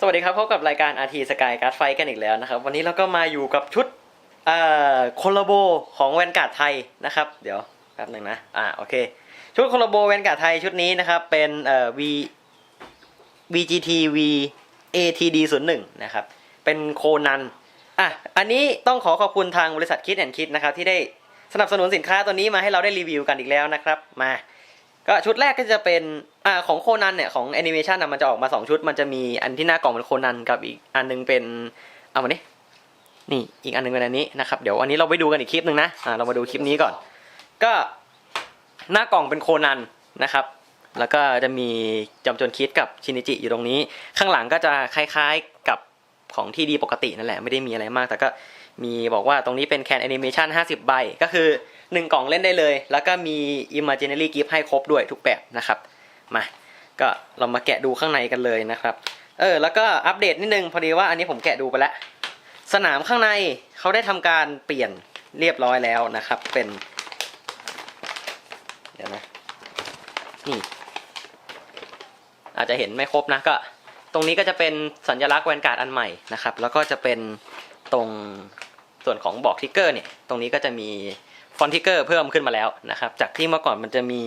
สวัสดีครับพบกับรายการ RT Sky การ์ดไฟกันอีกแล้วนะครับ วันนี้เราก็มาอยู่กับชุดเอ่อโคลาโบของแวนการ์ดไทยนะครับ เดี๋ยวแป๊บหนึ่งนะอ่าโอเค ชุดโคลาโบแวนการ์ดไทยชุดนี้นะครับ เป็นเอ่อ V VGT V ATD 0 1นะครับ เป็นโคนันอะอันนี้ต้องขอขอบคุณทางบริษัทคิดแอนคิดนะครับ ที่ได้สนับสนุนสินค้าตัวนี้มาให้เราได้รีวิวกันอีกแล้วนะครับ มา ก็ชุดแรกก็จะเป็นอ่าของโคนันเนี่ยของแอนิเมชันนะมันจะออกมา2ชุด มันจะมีอันที่หน้ากล่องเป็นโคนันกับอีกอันนึงเป็นเอามานี่นี่อีกอันนึงเป็นอันนี้นะครับเดี๋ยวอันนี้เราไปดูกันอีกคลิปหนึ่งนะอ่าเรามาดูคลิปนี้ก่อน ก็หน้ากล่องเป็นโคนันนะครับ แล้วก็จะมีจอมจรคิดกับชินิจิอยู่ตรงนี้ ข้างหลังก็จะคล้ายๆกับของที่ดีปกตินั่นแหละไม่ได้มีอะไรมาก แต่ก็มีบอกว่าตรงนี้เป็นแคนแอนิเมชัน50 ใบก็คือ 1 กล่องเล่นได้เลย แล้วก็มี Imaginary Gift ให้ครบด้วยทุกแบบนะครับมาก็เรามาแกะดูข้างในกันเลยนะครับ เออ แล้วก็อัปเดตนิดนึง พอดีว่าอันนี้ผมแกะดูไปแล้ว สนามข้างในเขาได้ทำการเปลี่ยนเรียบร้อยแล้วนะครับ เป็น เดี๋ยวนะ นี่ อาจจะเห็นไม่ครบนะก็ ตรงนี้ก็จะเป็นสัญลักษณ์แวนการ์ดอันใหม่นะครับ แล้วก็จะเป็นตรง ส่วนของบอกทิกเกอร์เนี่ยตรงนี้ก็จะมีฟอนต์ทิกเกอร์เพิ่มขึ้นมาแล้วนะครับ จากที่เมื่อก่อนมันจะมี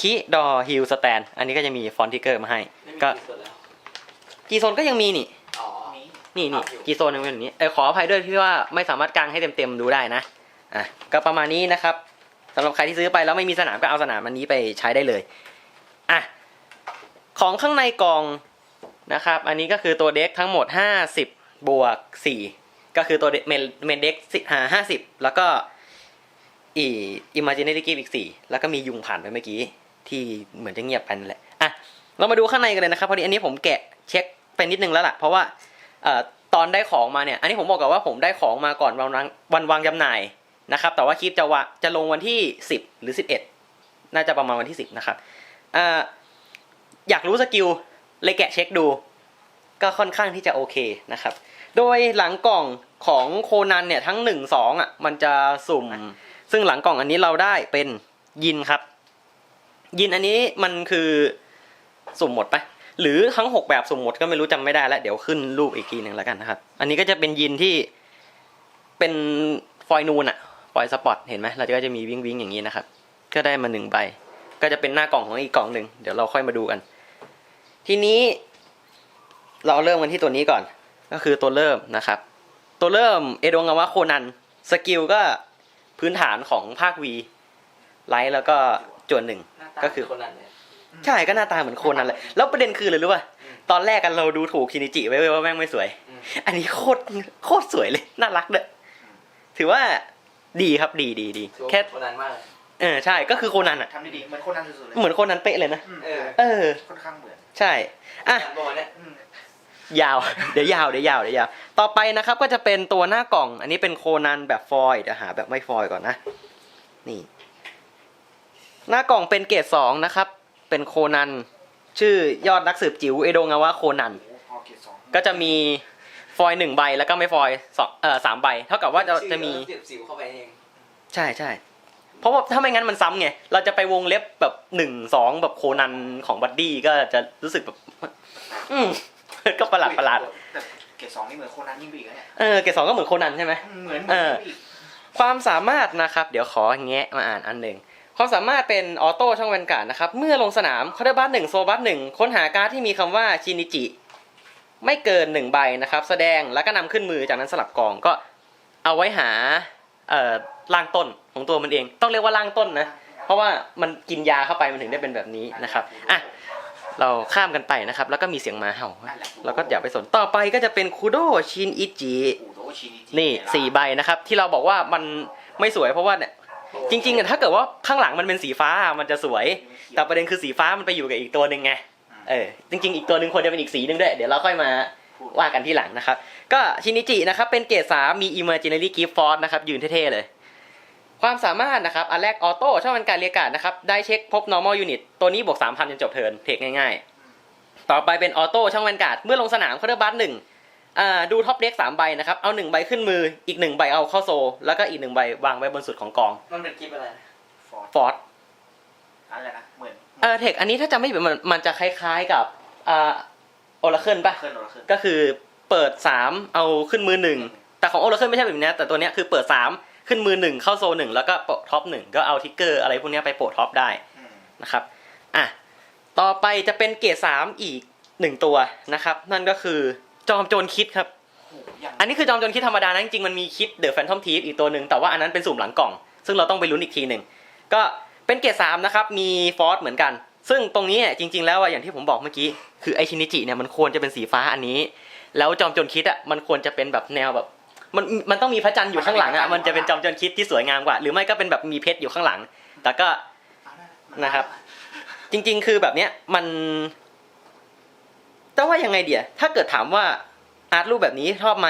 คีดอฮิลสแตนอันนี้ก็จะมีฟอนต์ทิกเกอร์มาให้ ก็กีโซนก็ยังมีนี่อ๋อนี่นี่กีโซนยังเป็นแบบนี้เออขออภัยด้วยที่ว่าไม่สามารถกางให้เต็มๆดูได้นะอะก็ประมาณนี้นะครับสำหรับใครที่ซื้อไปแล้วไม่มีสนามก็เอาสนามอันนี้ไปใช้ได้เลยอะของข้างในกล่องนะครับ อันนี้ก็คือตัวเด็กทั้งหมด 50 บวก 4 ก็คือตัวเมนเมนเด็กห้าสิบแล้วก็อีอิมเมจิเน r ี g กิฟอีกสี่แล้วก็มียุงผ่านไปเมื่อกี้ ที่เหมือนจะเงียบไปนั่นแหละอะเรามาดูข้างในกันเลยนะครับพอดีอันนี้ผมแกะเช็คไปนิดนึงแล้วล่ะ เพราะว่าเอ่อตอนได้ของมาเนี่ย อันนี้ผมบอกกับว่าผมได้ของมาก่อนวันวางวันวางจำหน่ายนะครับ แต่ว่าคลิปจะวะจะลงวันที่ 10 หรือ 11 น่าจะประมาณวันที่ 10 นะครับอ่อยากรู้สกิลเลยแกะเช็คดู ก็ค่อนข้างที่จะโอเคนะครับ โดยหลังกล่อง ของโคนันเนี่ยทั้ง1 2อะมันจะสุ่ม ซึ่งหลังกล่องอันนี้เราได้เป็นยินครับ ยินอันนี้มันคือสุ่มหมดปะหรือทั้งหกแบบสุ่มหมดก็ไม่รู้จำไม่ได้แล้ว เดี๋ยวขึ้นรูปอีกทีหนึ่งแล้วกันนะครับ อันนี้ก็จะเป็นยินที่เป็นฟอยล์นูนอะฟอยล์สปอตเห็นไหมเราก็จะมีวิงวิงอย่างนี้นะครับ ก็ได้มาหนึ่งใบ ก็จะเป็นหน้ากล่องของอีกกล่องหนึ่งเดี๋ยวเราค่อยมาดูกัน ทีนี้เราเริ่มกันที่ตัวนี้ก่อน ก็คือตัวเริ่มนะครับ ตัวเริ่มเอโดงาวะโคนัน สกิลก็พื้นฐานของภาควีไลท์แล้วก็จวนหนึ่งก็คือคนนั้นเนี่ยใช่ก็หน้าตาเหมือนโคนนั้นเลยแล้วประเด็นคือเลยรู้ป่ะอืมตอนแรกกันเราดูถูกคินิจิไว้เว้ยว่าแม่งไม่สวยอืมอันนี้โคตรโคตรสวยเลย น่ารักเลยถือว่าดีครับดีดีดีแค่คนนั้นมากเออใช่ก็คือโคนันอะทำดีๆเหมือนคนนั้นสุดๆเลยเหมือนโคนันเป๊ะเลยนะอืมเออเออค่อนข้างเหมือนใช่อะโบเนี่ ยอืมยาว เดี๋ยวยาวเดี๋ยวยาวเดี๋ยวยาว ต่อไปนะครับก็จะเป็นตัวหน้ากล่อง อันนี้เป็นโคนันแบบฟอยล์เดี๋ยวหาแบบไม่ฟอยล์ก่อนนะ นี่ หน้ากล่องเป็นเกรดสองนะครับ เป็นโคนัน ชื่อยอดนักสืบจิ๋วเอโดงาวะโคนันโอ้พอเกรดสองก็จะมีฟอยล์หนึ่งใบแล้วก็ไม่ฟอยล์สองเอ่อสามใบ เท่ากับว่าจะจะมี เสียบสิวเข้าไปเอง ใช่ใช่เพราะว่าถ้าไม่งั้นมันซ้ำไง เราจะไปวงเล็บแบบหนึ่งสองแบบโคนันของบัดดี้ก็จะรู้สึกแบบ อืม ก็ประหลาดประหลาดแต่เกรดสองนี่เหมือนคนนั้นยิ่งไปอีกนะเนี่ยเออเกรดสองก็เหมือนโคนันใช่ไหม เหมือนเออยิ่งไปอีกความสามารถนะครับ เดี๋ยวขอแงะมาอ่านอันหนึ่งความสามารถเป็นออโต้ช่องแวนการ์ดนะครับ เมื่อลงสนามคาร์ดบัสหนึ่งโซบัสหนึ่งค้นหาการ์ดที่มีคำว่าชินิจิ ไม่เกินหนึ่งใบนะครับ แสดงแล้วก็นำขึ้นมือจากนั้นสลับกองก็เอาไว้หาเอ่อล่างต้นของตัวมันเอง ต้องเรียกว่าล่างต้นนะ เพราะว่ามันกินยาเข้าไปมันถึงได้เป็นแบบนี้นะครับอะ เราข้ามกันไปนะครับ แล้วก็มีเสียงหมาเห่าเราก็อย่าไปสนต่อไปก็จะเป็นคูโดชินอิจิอูโดชินิจินี่สี่ใบนะครับ ที่เราบอกว่ามันไม่สวยเพราะว่าเนี่ยจริงๆอะถ้าเกิดว่าข้างหลังมันเป็นสีฟ้ามันจะสวย แต่ประเด็นคือสีฟ้ามันไปอยู่กับอีกตัวหนึ่งไงเออจริงๆอีกตัวหนึ่งควรจะเป็นอีกสีหนึ่งด้วยเดี๋ยวเราค่อยมาว่ากันที่หลังนะครับ ก็ชินิจินะครับเป็นเกรดสามมี Imaginary Gift Force นะครับยืนเท่ๆเลย ความสามารถนะครับ อันแรกออโต้ช่องเป็นการเรียกการ์ดนะครับ ได้เช็คพบ normal unit ตัวนี้บวก 3,000 จนจบเทิร์นเทคง่ายๆ ต่อไปเป็นออโต้ช่องแวนการ์ดเมื่อลงสนามเคาน์เตอร์บัสหนึ่งอ่าดูท็อปเด็กสามใบนะครับ เอาหนึ่งใบขึ้นมือ อีกหนึ่งใบเอาเข้าโซ แล้วก็อีกหนึ่งใบวางไว้บนสุดของกอง มันเป็นคลิปอะไรนะฟอร์ดฟอร์ดอะไรนะเหมือนเออเทคอันนี้ถ้าจำไม่ผิดมันมันจะคล้ายๆกับอ่าโอราเคิลปะเคลื่อนโอราเคิลก็คือเปิดสามเอาขึ้นมือหนึ่งแต่ของโอราเคิลไม่ใช่แบบนี้นะแต่ตัวเนี้ยคือเปิดสาม ขึ้นมือหนึ่งเข้าโซนหนึ่งแล้วก็โปะท็อปหนึ่งก็เอาทิกเกอร์อะไรพวกเนี้ยไปโปะท็อปได้อืมนะครับอะต่อไปจะเป็นเกรดสามอีกหนึ่งตัวนะครับ นั่นก็คือจอมโจรคิดครับโอ้โหอย่างอันนี้คือจอมโจรคิดธรรมดานะจริงๆมันมีคิดเดอะแฟนทอมทีฟอีกตัวหนึ่งแต่ว่าอันนั้นเป็นสุ่มหลังกล่อง ซึ่งเราต้องไปลุ้นอีกทีหนึ่งก็เป็นเกรดสามนะครับมีฟอสเหมือนกัน ซึ่งตรงนี้เนี่ยจริง ๆ แล้วอะอย่างที่ผมบอกเมื่อกี้คือไอชินิจิเนี่ยมันควรจะเป็นสีฟ้าอันนี้ แล้วจอมโจรคิดอะมันควรจะเป็นแบบแนวแบบ มันมันต้องมีพระจันทร์อยู่ข้างหลังอะมันจะเป็นจอมโจรคิดที่สวยงามกว่า หรือไม่ก็เป็นแบบมีเพชรอยู่ข้างหลัง แต่ก็นะครับ จริง ๆ คือแบบเนี้ยมันแต่ว่ายังไงเดียถ้าเกิดถามว่าอาร์ตรูปแบบนี้ชอบไหม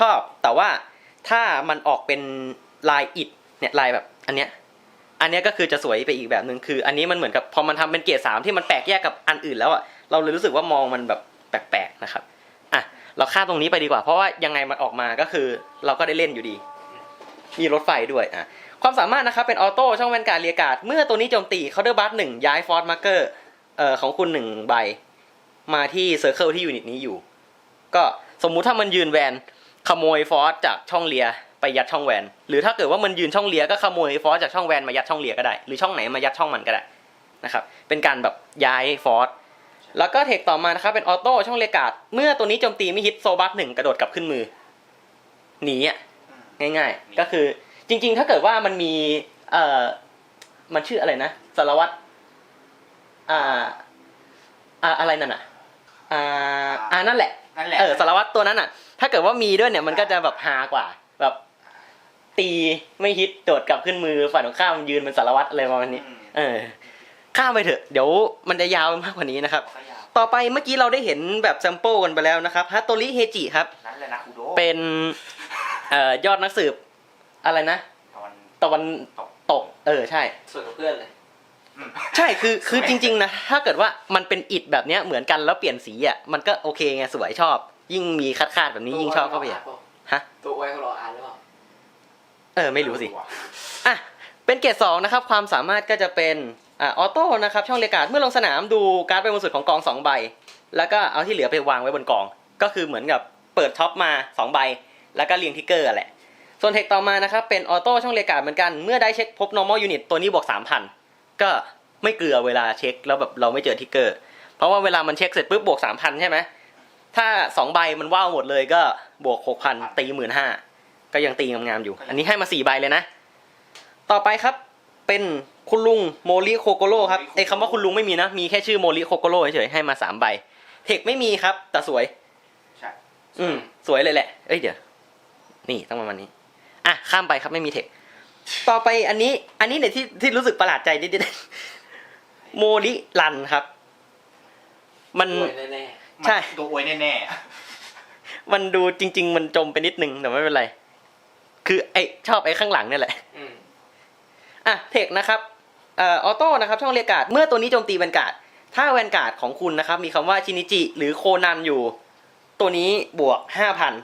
ชอบ แต่ว่าถ้ามันออกเป็นลายอิฐเนี่ยลายแบบอันเนี้ยอันเนี้ยก็คือจะสวยไปอีกแบบหนึ่งคือ อันนี้มันเหมือนกับพอมันทำเป็นเกรดสามที่มันแปลกแยกกับอันอื่นแล้วอะเราเลยรู้สึกว่ามองมันแบบแปลกๆนะครับ เราข้ามตรงนี้ไปดีกว่า เพราะว่ายังไงมันออกมาก็คือ เราก็ได้เล่นอยู่ดี มีรถไฟด้วยอะความสามารถนะครับเป็นออโต้ช่องแวนการเรียการ์ดเมื่อตัวนี้โจมตีเคาน์เตอร์บัสหนึ่งย้ายฟอร์สมาร์เกอร์เอ่อของคุณหนึ่งใบ มาที่เซอร์เคิลที่ยูนิตนี้อยู่ ก็สมมุติถ้ามันยืนแวนขโมยฟอร์สจากช่องเลียไปยัดช่องแวน หรือถ้าเกิดว่ามันยืนช่องเลียก็ขโมยฟอร์สจากช่องแวนมายัดช่องเลียก็ได้ หรือช่องไหนมายัดช่องมันก็ได้นะครับ เป็นการแบบย้ายฟอร์ส แล้วก็เทคต่อมานะครับเป็นออโต้ช่องเรียกการ์ดเมื่อตัวนี้โจมตีไม่ฮิตโซบัสหนึ่งกระโดดกลับขึ้นมือหนีอะอืมง่าย ๆ ก็คือจริง ๆ ถ้าเกิดว่ามันมี เอ่อมันชื่ออะไรนะสารวัตรอ่า อ่าอะไรนั่นอะ อ่าอ่านั่นแหละนั่นแหละเออสารวัตรตัวนั้นอะ ถ้าเกิดว่ามีด้วยเนี่ยมันก็จะแบบฮากว่า แบบ ตีไม่ฮิตโดดกลับขึ้นมือฝ่ายตรงข้ามยืนเป็นสารวัตรอะไรประมาณนี้อืมเออ ข้ามไปเถอะ เดี๋ยวมันจะยาวไปมากกว่านี้นะครับก็ยาวต่อไปเมื่อกี้เราได้เห็นแบบแซมเปิลกันไปแล้วนะครับฮัตโตริเฮจิครับ นั่นแหละนะคูโดเป็นเอ่อยอดนักสืบอะไรนะตอนตะวันตกตก เออใช่ ส่วนกับเพื่อนเลยอืมใช่คือคือจริง ๆ นะ ถ้าเกิดว่ามันเป็นอิฐแบบเนี้ยเหมือนกันแล้วเปลี่ยนสีอะมันก็โอเคไงสวยชอบ ยิ่งมีคาดๆแบบนี้ยิ่งชอบเข้าไปอะฮะตัวไว้เขารออ่านหรือเปล่าเออไม่รู้สิว่ะอะเป็นเกรดสองนะครับ ความสามารถก็จะเป็น อ่าออโต้นะครับช่องเรียกการ์ดเมื่อลงสนามดูการ์ดไปบนสุดของกองสองใบ แล้วก็เอาที่เหลือไปวางไว้บนกอง ก็คือเหมือนกับเปิดท็อปมาสองใบ แล้วก็เรียงทิกเกอร์แหละ ส่วนเทคต่อมานะครับเป็นออโต้ช่องเรียกการ์ดเหมือนกันเมื่อได้เช็คพบ normal unit ตัวนี้บวกสามพันก็ไม่เกลือเวลาเช็คแล้วแบบเราไม่เจอทิกเกอร์ เพราะว่าเวลามันเช็คเสร็จปุ๊บบวกสามพันใช่ไหมถ้าสองใบมันว่าวหมดเลยก็บวกหกพันตีหมื่นห้าก็ยังตีงามๆอยู่ อันนี้ให้มาสี่ใบเลยนะ ต่อไปครับ เป็นคุณลุงโมริโคโกโร่ครับไอ้คำว่าคุณลุงไม่มีนะ มีแค่ชื่อโมริโคโกโร่เฉยๆให้มาสามใบ เทคไม่มีครับ แต่สวย ใช่ อืม สวยเลยแหละ เอ้ยเดี๋ยว นี่ต้องประมาณนี้ อะ ข้ามไปครับไม่มีเทค ต่อไปอันนี้ อันนี้เนี่ยที่ที่รู้สึกประหลาดใจนิดๆโมริรันครับ มันรวยแน่ใช่ตัวอวยแน่มันดูจริง ๆ มันจมไปนิดนึงแต่ไม่เป็นไร คือไอชอบไอข้างหลังเนี่ยแหละๆอืม อะเทคนะครับเอ่อออโต้นะครับช่องเรียกการ์ดเมื่อตัวนี้โจมตีแวนการ์ดถ้าแวนการ์ดของคุณนะครับมีคำว่าชินิจิหรือโคนันอยู่ ตัวนี้บวกห้าพัน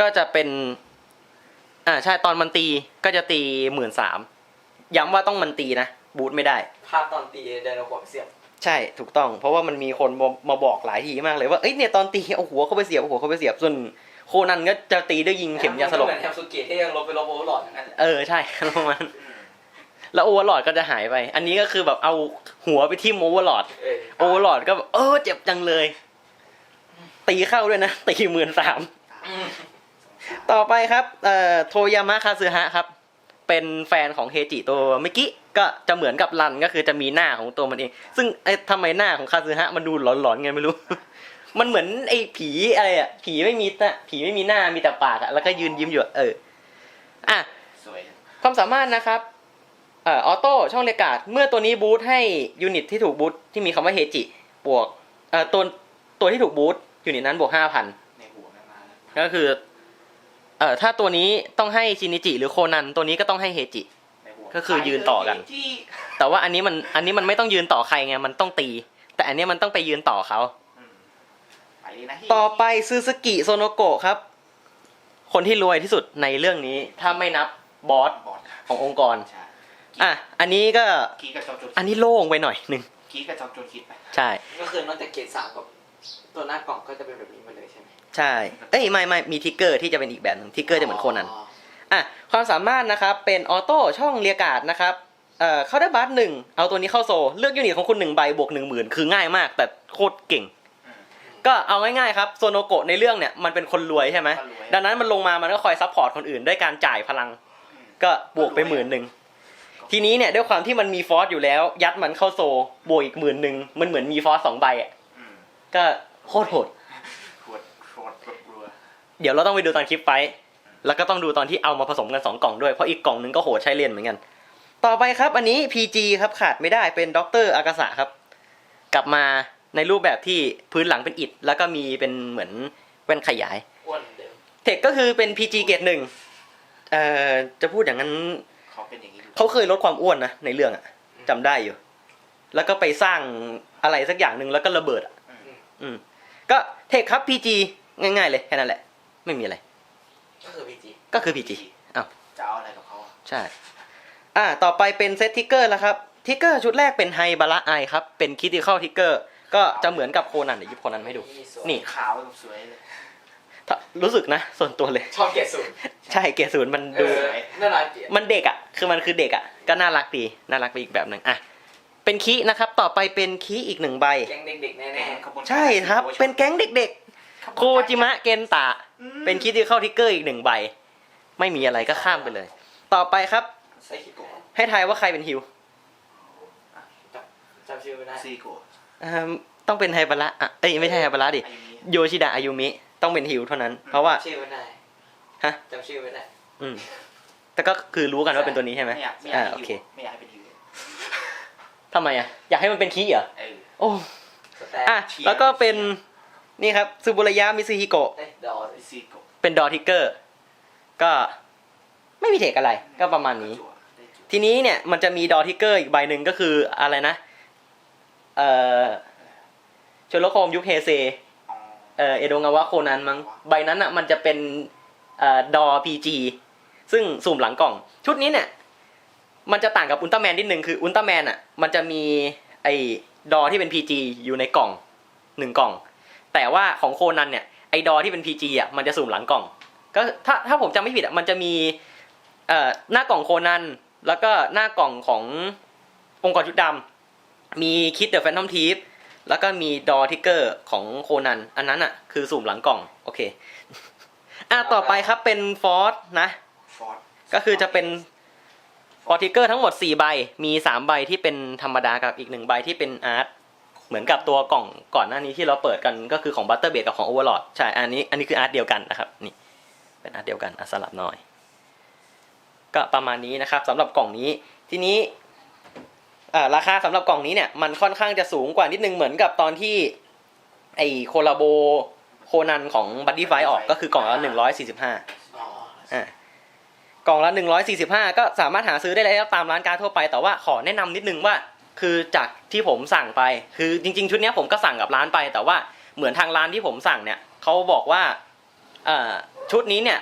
ก็จะเป็นอ่าใช่ตอนมันตีก็จะตีหมื่นสามย้ำว่าต้องมันตีนะบูทไม่ได้ ภาพตอนตีไดโนขวบเสียบใช่ถูกต้อง เพราะว่ามันมีคนมามาบอกหลายทีมากเลยว่าเอ้ยเนี่ยตอนตีเอาหัวเข้าไปเสียบเอาหัวเข้าไปเสียบส่วนโคนันก็จะตีด้วยยิงเข็มยาสลบเหมือนแฮมสุเกะที่ยังลบไปลบโอเวอร์หลอดอย่างนั้นแหละเออใช่ประมาณๆอืม แล้วโอเวอร์ลอดก็จะหายไป อันนี้ก็คือแบบเอาหัวไปทิ่มโอเวอร์ลอดเออโอเวอร์ลอดก็แบบเออเจ็บจังเลย ตีเข้าด้วยนะตีหมื่นสามอืมต่อไปครับเอ่อโทยามะคาซึฮะครับ เป็นแฟนของเฮจิตัวเมื่อกี้ก็จะเหมือนกับรันก็คือจะมีหน้าของตัวมันเอง ซึ่งไอ้ทำไมหน้าของคาซึฮะมันดูหลอนๆไงไม่รู้ มันเหมือนไอ้ผีอะไรอะผีไม่มีหน้าผีไม่มีหน้ามีแต่ปากอะแล้วก็ยืนยิ้มอยู่อะเอออะสวยความสามารถนะครับเอ่อออโต้ช่องเรียกการ์ดเมื่อตัวนี้บูทให้ยูนิตที่ถูกบูทที่มีคำว่าเฮจิบวกเอ่อตัวตัวที่ถูกบูทยูนิตนั้นบวกห้าพันในหัวแม่งมาแล้วก็คือเอ่อถ้าตัวนี้ต้องให้ชินิจิหรือโคนันตัวนี้ก็ต้องให้เฮจิในหัวก็คือยืนต่อกันที่แต่ว่าอันนี้มันอันนี้มันไม่ต้องยืนต่อใครไงมันต้องตี แต่อันเนี้ยมันต้องไปยืนต่อเขาอืมไปเลยนะต่อไปซูซูกิโซโนโกะครับ คนที่รวยที่สุดในเรื่องนี้ถ้าไม่นับบอสบอดขององค์กรใช่ อะอันนี้ก็กีกับจอมโจรอันนี้โล่งไปหน่อยหนึ่งกีกับจอมโจรคิดไปใช่ ก็คือนอกจากเกรดสามกับตัวหน้ากล่องก็จะเป็นแบบนี้มาเลยใช่ไหมใช่เอ้ยไม่ไม่มีทิกเกอร์ที่จะเป็นอีกแบบหนึ่งทิกเกอร์จะเหมือนโคนันอะความสามารถนะครับเป็นออโต้ช่องเรียกการ์ดนะครับเอ่อเข้าได้บัสหนึ่งเอาตัวนี้เข้าโซเลือกยูนิตของคุณหนึ่งใบบวกหนึ่งหมื่นคือง่ายมาก แต่โคตรเก่งอืมก็เอาง่ายๆครับโซโนโกะในเรื่องเนี่ยมันเป็นคนรวยใช่ไหมก็รวยดังนั้นมันลงมามันก็คอยซัพพอร์ตคนอื่นด้วยการจ่ายพลังอืมก็บวกไปหมื่นหนึ่ง ทีนี้เนี่ยด้วยความที่มันมีฟอสอยู่แล้ว ยัดมันเข้าโซบวกอีกหมื่นหนึ่งมันเหมือนมีฟอสสองใบอะอืมก็โคตรโหดโหดโหดรัวเดี๋ยวเราต้องไปดูตอนคลิปไฟท์แล้วก็ต้องดูตอนที่เอามาผสมกัน2กล่องด้วยเพราะอีกกล่องหนึงก็โหดใช้เล่นเหมือนกัน ต่อไปครับอันนี้ PG ครับขาดไม่ได้เป็นด็อกเตอร์อากาศะครับ กลับมาในรูปแบบที่พื้นหลังเป็นอิฐแล้วก็มีเป็นเหมือนแว่นขยายอ้วนเดิมเทคก็คือเป็น PG เกรดหนึ่งเอ่อจะพูดอย่างนั้นๆเขาเป็นอย่างนี้อยู่ เขาเคยลดความอ้วนนะในเรื่องอะจำได้อยู่ แล้วก็ไปสร้างอะไรสักอย่างหนึ่งแล้วก็ระเบิดอะอืมอืม ก็เทคครับ PG ง่าย ๆ เลยแค่นั้นแหละ ไม่มีอะไร ก็คือพีจีก็คือ PG อ้าวจะเอาอะไรกับเขาอะใช่ อ่า ต่อไปเป็นเซตทิกเกอร์แล้วครับทิกเกอร์ชุดแรกเป็นไฮบาระไอครับ เป็นคิติคอลทิกเกอร์ก็จะเหมือนกับโคนันเดี๋ยวหยิบโคนันมาให้ดูสวยนี่ขาวกับสวยเลยถ้า รู้สึกนะ ส่วนตัวเลย ชอบเกียรติศูนย์ใช่เกรดศูนย์มันเอดูอน่ารักเกียรติมันเด็กอะ คือมันคือเด็กอะ ก็น่ารักดี น่ารักไปอีกแบบหนึ่งอะ เป็นคีนะครับ ต่อไปเป็นคีอีกหนึ่งใบ แก๊งเด็กๆแน่แก๊งขบวนการใช่ครับ เป็นแก๊งเด็กๆ โคจิมะเกนตะอืมเป็นคิติคอลทิกเกอร์อีกหนึ่งใบ ไม่มีอะไรก็ข้ามไปเลย ต่อไปครับๆไซคิโกะให้ทายว่าใครเป็นฮิวจำชื่อไม่ได้ซีโกะอ่าต้องเป็นไฮบาระอะเอ้ยไม่ใช่ไฮบาระดิอายุนี้โยชิดะอายุมิ ต้องเป็นฮิวเท่านั้น เพราะว่า ชื่อไม่ได้ฮะ จำชื่อไม่ได้อืม แต่ก็คือรู้กันว่าเป็นตัวนี้ใช่ไหมไม่อยากไม่อยาอ่ากให้โอฮิเควไม่อยากให้เป็นฮิวทำไมอะ อยากให้มันเป็นคีเหรอเออ โอ้สแตนอะเชียร์ แล้วก็เป็นนี่ครับซูบุระยะมิซึฮิโกะเอ้ยดอสซีโกะเป็นดอทิกเกอร์ ก็ไม่มีเทคอะไรก็ประมาณนี้ จั่วได้จั่วทีนี้เนี่ยมันจะมีดอทิกเกอร์อีกใบหนึ่งก็คืออะไรนะ เอ่อโชโลโคมยุคเฮเซอ๋อ เอโดงาวะโคนันมั้งใบนั้นอะมันจะเป็นอดอพีจีซึ่งสุ่มหลังกล่อง ชุดนี้เนี่ย มันจะต่างกับอุลตร้าแมนนิดนึงคืออุลตร้าแมนอะมันจะมีไอ้ดอที่เป็นพีจีอยู่ในกล่องหนึ่งกล่อง แต่ว่าของโคนันเนี่ยไอ้ดอที่เป็นพีจีอะมันจะสุ่มหลังกล่อง ก็ถ้าถ้าผมจำไม่ผิดอะมันจะมีเอ่อหน้ากล่องโคนันแล้วก็หน้ากล่องขององค์กรชุดดำมีคิดเดอะแฟนทอมทีฟ แล้วก็มีดอทิกเกอร์ของโคนัน อันนั้นอะ คือสุ่มหลังกล่อง โอเค อะต่อไปครับเป็นฟอสนะ ฟอร์ดก็คือจะเป็นฟอร์ทิกเกอร์ทั้งหมด 4 ใบ มี 3 ใบที่เป็นธรรมดากับอีก 1 ใบที่เป็นอาร์ต เหมือนกับตัวกล่องก่อนหน้านี้ที่เราเปิดกันก็คือของบัตเตอร์เบดกับของโอเวอร์ลอดใช่ อันนี้ อันนี้คืออาร์ตเดียวกันนะครับ นี่ เป็นอาร์ตเดียวกันอะสลับหน่อย ก็ประมาณนี้นะครับสำหรับกล่องนี้ ทีนี้ อ่าราคาสำหรับกล่องนี้เนี่ยมันค่อนข้างจะสูงกว่านิดนึงเหมือนกับตอนที่ ไอโคลาโบโคนันของบัตตี้ไฟออกก็คือกล่องละหนึ่งร้อยสี่สิบห้าอ๋ออ่ากล่องละ145ก็สามารถหาซื้อได้แล้วตามร้านการดทั่วไป แต่ว่าขอแนะนำนิดนึงว่า คือจากที่ผมสั่งไป คือจริง ๆ ชุดเนี้ยผมก็สั่งกับร้านไป แต่ว่าเหมือนทางร้านที่ผมสั่งเนี่ยเขาบอกว่าเอ่อชุดนี้เนี่ย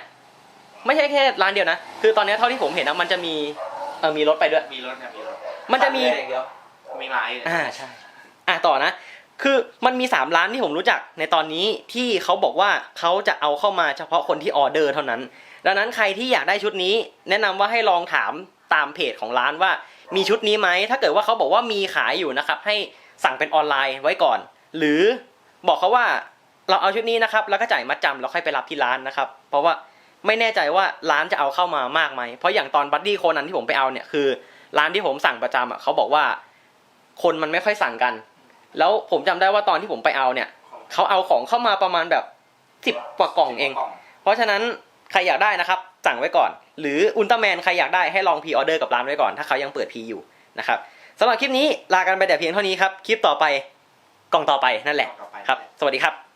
ไม่ใช่แค่ร้านเดียวนะ คือตอนเนี้ยเท่าที่ผมเห็นนะมันจะมีเออมีรถไปด้วยมีรถนะมีรถ มันจะมีขาดอย่างเดียวมีไม้เลยอ่าใช่อะต่อนะ คือมันมี 3 ร้านที่ผมรู้จักในตอนนี้ที่เขาบอกว่าเขาจะเอาเข้ามาเฉพาะคนที่ออเดอร์เท่านั้น ดังนั้นใครที่อยากได้ชุดนี้ แนะนำว่าให้ลองถามตามเพจของร้านว่ามีชุดนี้ไหมถ้าเกิดว่าเขาบอกว่ามีขายอยู่นะครับ ให้สั่งเป็นออนไลน์ไว้ก่อน หรือบอกเขาว่าเราเอาชุดนี้นะครับ แล้วก็จ่ายมัดจำแล้วค่อยไปรับที่ร้านนะครับ เพราะว่าไม่แน่ใจว่าร้านจะเอาเข้ามามากไหมเพราะอย่างตอนบัดดี้โคนันที่ผมไปเอาเนี่ยคือ ร้านที่ผมสั่งประจำอะเขาบอกว่า คนมันไม่ค่อยสั่งกัน แล้วผมจำได้ว่าตอนที่ผมไปเอาเนี่ยเขาเอาของเข้ามาประมาณแบบสิบกว่ากล่องเอง เพราะฉะนั้นใครอยากได้นะครับ สั่งไว้ก่อน หรืออุลตร้าแมนใครอยากได้ให้ลองพีออเดอร์กับร้านไว้ก่อนถ้าเขายังเปิดพีอยู่นะครับสำหรับคลิปนี้ลากันไปแต่เพียงเท่านี้ครับ คลิปต่อไปกล่องต่อไปนั่นแหละครับ สวัสดีครับ